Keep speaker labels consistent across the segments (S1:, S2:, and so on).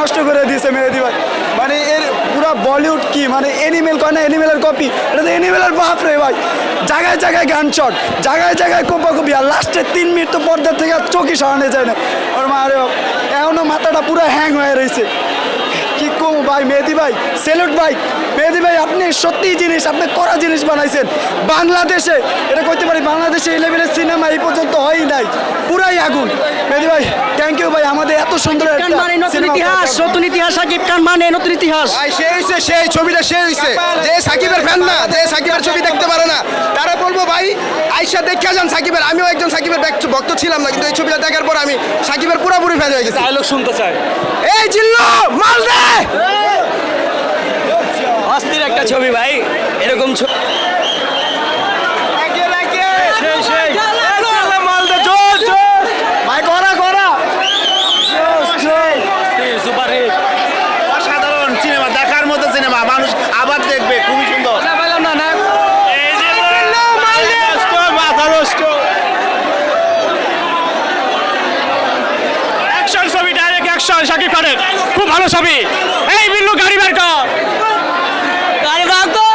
S1: নষ্ট করে দিয়েছে মেরে ভাই। মানে এর পুরো বলিউড কি? মানে এনিমেল কয় না? এনিমেলের কপি এটা তো এনিমেলের বাপ রে ভাই। জায়গায় জায়গায় গান শট জায়গায় জায়গায় কোপা কপি আর লাস্টে তিন মিনিট তো পর্দা থেকে আর চোখই সরানো যায় না। ওর মা এখনও মাথাটা পুরো হ্যাং হয়ে রয়েছে কি ভাই মেহেদি ভাই সেলুট ভাই। মেহেদি ভাই আপনি সত্যি জিনিস আপনি করা জিনিস বানাইছেন। বাংলাদেশে এটা করতে পারি বাংলাদেশে এই লেভেলের সিনেমা এই পর্যন্ত হয়ই নাই পুরাই আগুন। মেহেদি ভাই থ্যাংক ইউ ভাই আমাদের এত সুন্দর
S2: মানে নতুন ইতিহাস নতুন ইতিহাস সাকিব খান মানে নতুন ইতিহাস।
S3: সে সেই ছবিটা সে হইছে। যে সাকিবের ফ্যান না যে সাকিবের ছবি দেখতে পারে না তারা বলব ভাই আইসা দেখা যান সাকিবের। আমিও একজন সাকিবের ভক্ত ছিলাম না কিন্তু এই ছবিটা দেখার পর আমি সাকিবের পুরোপুরি ফ্যান হয়ে গেছি।
S4: ডায়লগ শুনতে চাই।
S3: এই
S2: অস্থির একটা ছবি ভাই এরকম ছবি।
S4: অ্যাকশন ছবি ডাইরেক্ট অ্যাকশন শাকিব খানের। খুব ভালো ছবি এই বিল্লু গাড়ি বের কর
S2: গাড়ি ভাগ তো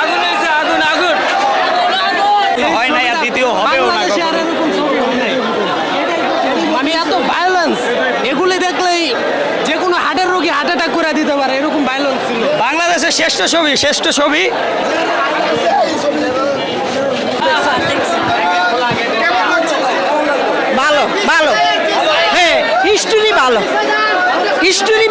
S2: আগুন হয়েছে আগুন আগুন
S4: হয় নাই আর দ্বিতীয় হবেও না
S2: নাই। মানে এত ভায়োলেন্স এগুলি দেখলেই যে কোনো হার্টের রোগী হার্ট অ্যাটাক করে দিতে পারে এরকম ভায়োলেন্স ছিল।
S4: বাংলাদেশের শ্রেষ্ঠ ছবি শ্রেষ্ঠ ছবি।
S2: ভালো ভালো। হ্যাঁ হিস্টোরি ভালো। হিস্টোরি